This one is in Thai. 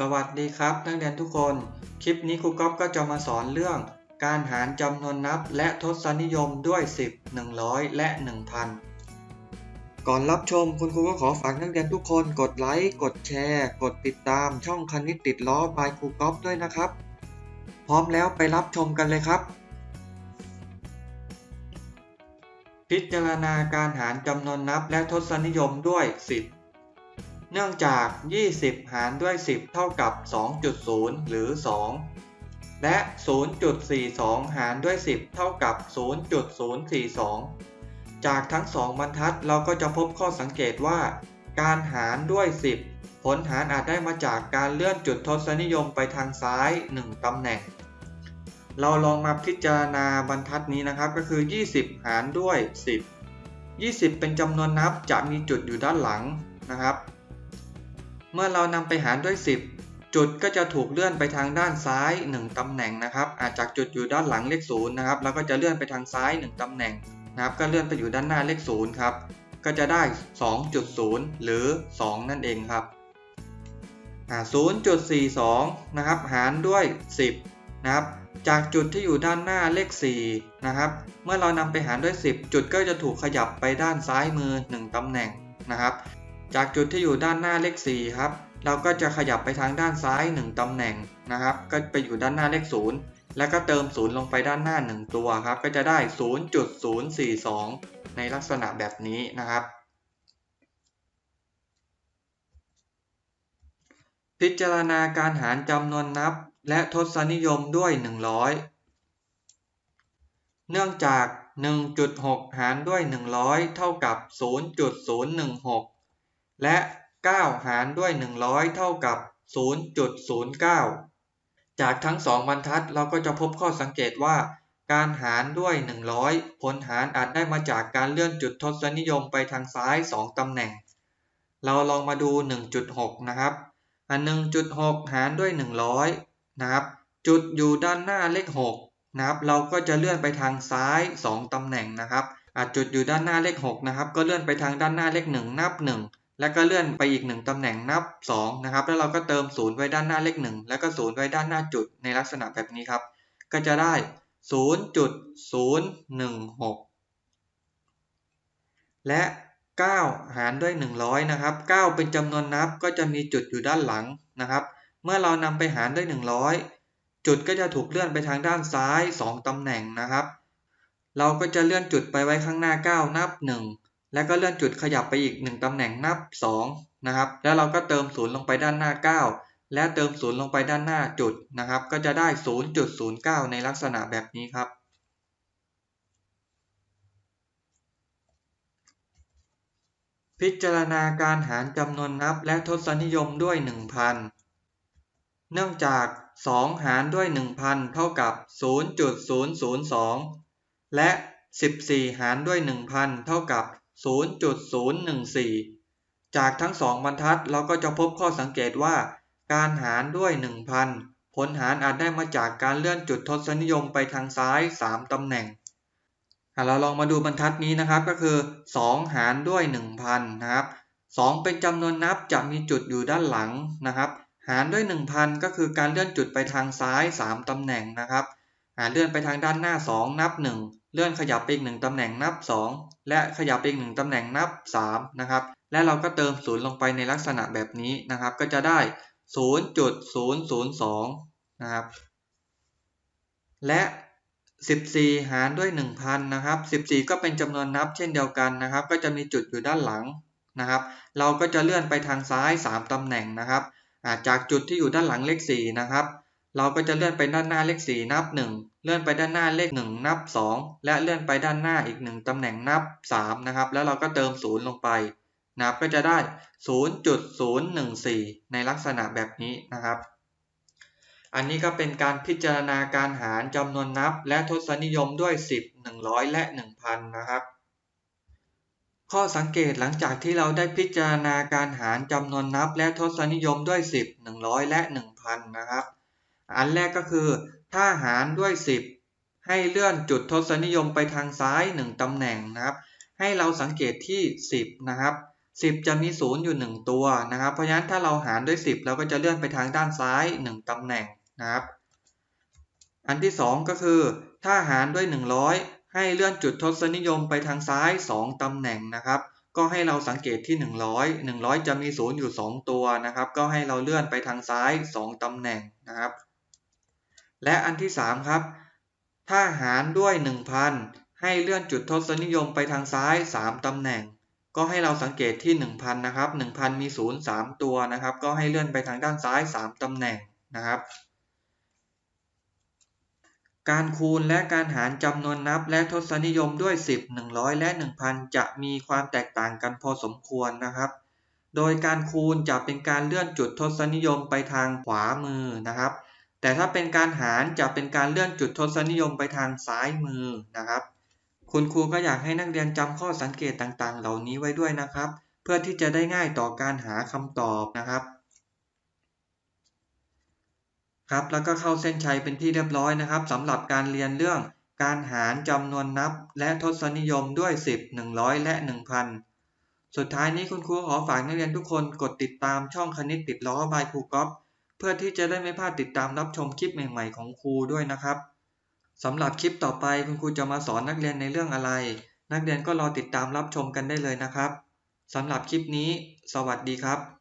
สวัสดีครับ นักเรียนทุกคน คลิปนี้ครูก๊อฟก็จะมาสอนเรื่อง การหารจำนวนนับและทศนิยมด้วย 10 100 และ 1000 ก่อนรับชมคุณครูก็ขอฝากนักเรียนทุกคนกดไลค์กดแชร์ กดติดตามช่องคณิตติดล้อบายครูก๊อฟด้วยนะครับ พร้อมแล้วไปรับชมกันเลยครับ พิจารณาการหารจำนวนนับและทศนิยมด้วย 10 เนื่องจาก 20 หารด้วย 10 เท่ากับ 2.0 หรือ 2 และ 0.42 หารด้วย 10 เท่ากับ 0.042 จากทั้งสองบรรทัดเราก็จะพบข้อสังเกตว่า การหารด้วย 10 ผลหารอาจได้มาจากการเลื่อนจุดทศนิยมไปทางซ้าย 1 ตำแหน่ง เราลองมาพิจารณาบรรทัดนี้นะครับก็คือ 20 หารด้วย 10 20 เป็นจำนวนนับจะมีจุดอยู่ด้านหลังนะครับ เมื่อเรานำไปหารด้วย 10 จุดก็จะถูกเลื่อนไปทางด้านซ้าย 1ตำแหน่งนะครับอาจจากจุดอยู่ด้านหลังเลข0นะครับเราก็จะเลื่อนไปทางซ้าย 1ตำแหน่งนะครับก็เลื่อนไปอยู่ด้านหน้าเลข0ครับก็จะได้ 2.0 หรือ 2 นั่นเองครับ0.42 นะครับ หารด้วย 10 นะครับ จากจุดที่อยู่ด้านหน้าเลข 4 นะครับ เมื่อเรานำไปหารด้วย 10 จุดก็จะถูกขยับไปด้านซ้ายมือ 1ตำแหน่งนะครับ จากจุดที่อยู่ด้านหน้าเลข 4 ครับ เราก็จะขยับไปทางด้านซ้าย 1ตำแหน่งนะครับ ก็ไปอยู่ด้านหน้าเลข 0 แล้วก็เติม 0 ลงไปด้านหน้า 1 ตัวครับ ก็จะได้ 0.042 ในลักษณะแบบนี้นะครับ พิจารณาการหารจำนวนนับ และทศนิยมด้วย 100 เนื่องจาก 1.6 หารด้วย 100 เท่ากับ 0.016 และ 9 หารด้วย 100 เท่ากับ 0.09 จากทั้งสองบรรทัดเราก็จะพบข้อสังเกตว่า การหารด้วย 100 ผลหารอาจได้มาจากการเลื่อนจุดทศนิยมไปทางซ้าย 2 ตำแหน่ง เราลองมาดู 1.6 นะครับ อัน 1.6 หารด้วย 100 นะครับ จุดอยู่ด้านหน้าเลข 6 นะครับ เราก็จะเลื่อนไปทางซ้าย 2 ตำแหน่งนะครับอาจจุดอยู่ด้านหน้าเลข 6 นะครับ ก็เลื่อนไปทางด้านหน้าเลข 1 นับ 1 แล้วก็เลื่อนไปอีก 1ตำแหน่งนับ2นะครับ แล้วเราก็เติม0ไว้ด้านหน้าเลข 1 แล้วก็0ไว้ด้านหน้าจุดในลักษณะแบบนี้ครับ ก็จะได้ 0.016 และ 9 หารด้วย 100 นะครับ 9 เป็นจำนวนนับก็จะมีจุดอยู่ด้านหลังนะครับ เมื่อเรานำไปหารด้วย 100 จุดก็จะถูกเลื่อนไปทางด้านซ้าย 2ตำแหน่งนะครับ เราก็จะเลื่อนจุดไปไว้ข้างหน้า 9 นับ 1 แล้วก็เลื่อนจุดขยับไปอีก 1 ตำแหน่งนับ 2 นะครับ แล้วเราก็เติม 0 ลงไปด้านหน้า 9 และเติม 0 ลงไปด้านหน้าจุดนะครับ ก็จะได้ 0.09 ในลักษณะแบบนี้ครับ พิจารณาการหารจำนวนนับและทศนิยมด้วย 1,000 เนื่องจาก 2 หารด้วย 1,000 เท่ากับ 0.002 และ 14 หารด้วย 1,000 เท่ากับ 0.014 จากทั้งสองบรรทัดเราก็จะพบข้อสังเกตว่า การหารด้วย 1,000 ผลหารอาจได้มาจากการเลื่อนจุดทศนิยมไปทางซ้าย 3 ตำแหน่งเราลองมาดูบรรทัดนี้นะครับก็คือ 2 หารด้วย 1,000 นะครับ 2 เป็นจำนวนนับจะมีจุดอยู่ด้านหลังนะครับ หารด้วย 1,000 ก็คือการเลื่อนจุดไปทางซ้าย 3 ตำแหน่งนะครับเลื่อนไปทางด้านหน้า 2 นับ 1 เลื่อนขยับไปอีก1ตำแหน่งนับ 2 และขยับไปอีก1ตำแหน่งนับ3นะครับและเราก็เติม0ลงไปในลักษณะแบบนี้นะครับ ก็จะได้ 0.002 นะครับ และ 14 หารด้วย 1,000 นะครับ 14 ก็เป็นจำนวนนับเช่นเดียวกันนะครับ ก็จะมีจุดอยู่ด้านหลังนะครับ เราก็จะเลื่อนไปทางซ้าย 3ตำแหน่งนะครับ จากจุดที่อยู่ด้านหลังเลข 4 นะครับ เราก็จะเลื่อนไปด้านหน้าเลข 4 นับ 1 เลื่อนไปด้านหน้าเลข 1 นับ 2 และเลื่อนไปด้านหน้าอีก 1ตำแหน่งนับ 3 นะครับ แล้วเราก็เติม 0 ลงไปนะครับ ก็จะได้ 0.014 ในลักษณะแบบนี้นะครับ อันนี้ก็เป็นการพิจารณาการหารจำนวนนับ และทศนิยมด้วย 10 100 และ 1,000 นะครับ ข้อสังเกตหลังจากที่เราได้พิจารณาการหารจำนวนนับ และทศนิยมด้วย 10 100 และ 1,000 นะครับ อันแรกก็คือ ถ้าหารด้วย 10 ให้เลื่อนจุดทศนิยมไปทางซ้าย 1ตำแหน่งนะครับ ให้เราสังเกตที่ 10 นะครับ 10 จะมี 0 อยู่ 1 ตัวนะครับ เพราะฉะนั้นถ้าเราหารด้วย 10 เราก็จะเลื่อนไปทางด้านซ้าย 1ตำแหน่งนะครับ อันที่ 2 ก็คือ ถ้าหารด้วย 100 ให้เลื่อนจุดทศนิยมไปทางซ้าย 2ตำแหน่งนะครับก็ให้เราสังเกตที่ 100 100 จะมี 0 อยู่ 2 ตัวนะครับ ก็ให้เราเลื่อนไปทางซ้าย 2 ตำแหน่งนะครับ และอันที่3ครับ ถ้าหารด้วย 1,000 ให้เลื่อนจุดทศนิยมไปทางซ้าย 3ตำแหน่ง ก็ให้เราสังเกตที่ 1,000 นะครับ 1,000 มี 0 3 ตัวนะครับ ก็ให้เลื่อนไปทางด้านซ้าย 3ตำแหน่งนะครับ การคูณและการหารจำนวนนับและทศนิยมด้วย 10 100 และ 1,000 จะมีความแตกต่างกันพอสมควรนะครับโดยการคูณจะเป็นการเลื่อนจุดทศนิยมไปทางขวามือนะครับ แต่ถ้าเป็นการหารจะเป็นการเลื่อนจุดทศนิยมไปทางซ้ายมือนะครับ คุณครูก็อยากให้นักเรียนจำข้อสังเกตต่างๆ เหล่านี้ไว้ด้วยนะครับ เพื่อที่จะได้ง่ายต่อการหาคำตอบนะครับ ครับแล้วก็เข้าเส้นชัยเป็นที่เรียบร้อยนะครับสำหรับการเรียนเรื่องการหารจำนวนนับและทศนิยมด้วย 10 100 และ 1000 สุดท้ายนี้คุณครูขอฝากนักเรียนทุกคนกดติดตามช่องคณิตติดล้อบายครูก๊อฟ เพื่อที่จะได้ไม่พลาดติดตามรับชมคลิปใหม่ ๆ ของครูด้วยนะครับสำหรับคลิปต่อไปคุณครูจะมาสอนนักเรียนในเรื่องอะไร นักเรียนก็รอติดตามรับชมกันได้เลยนะครับสำหรับคลิปนี้ สวัสดีครับ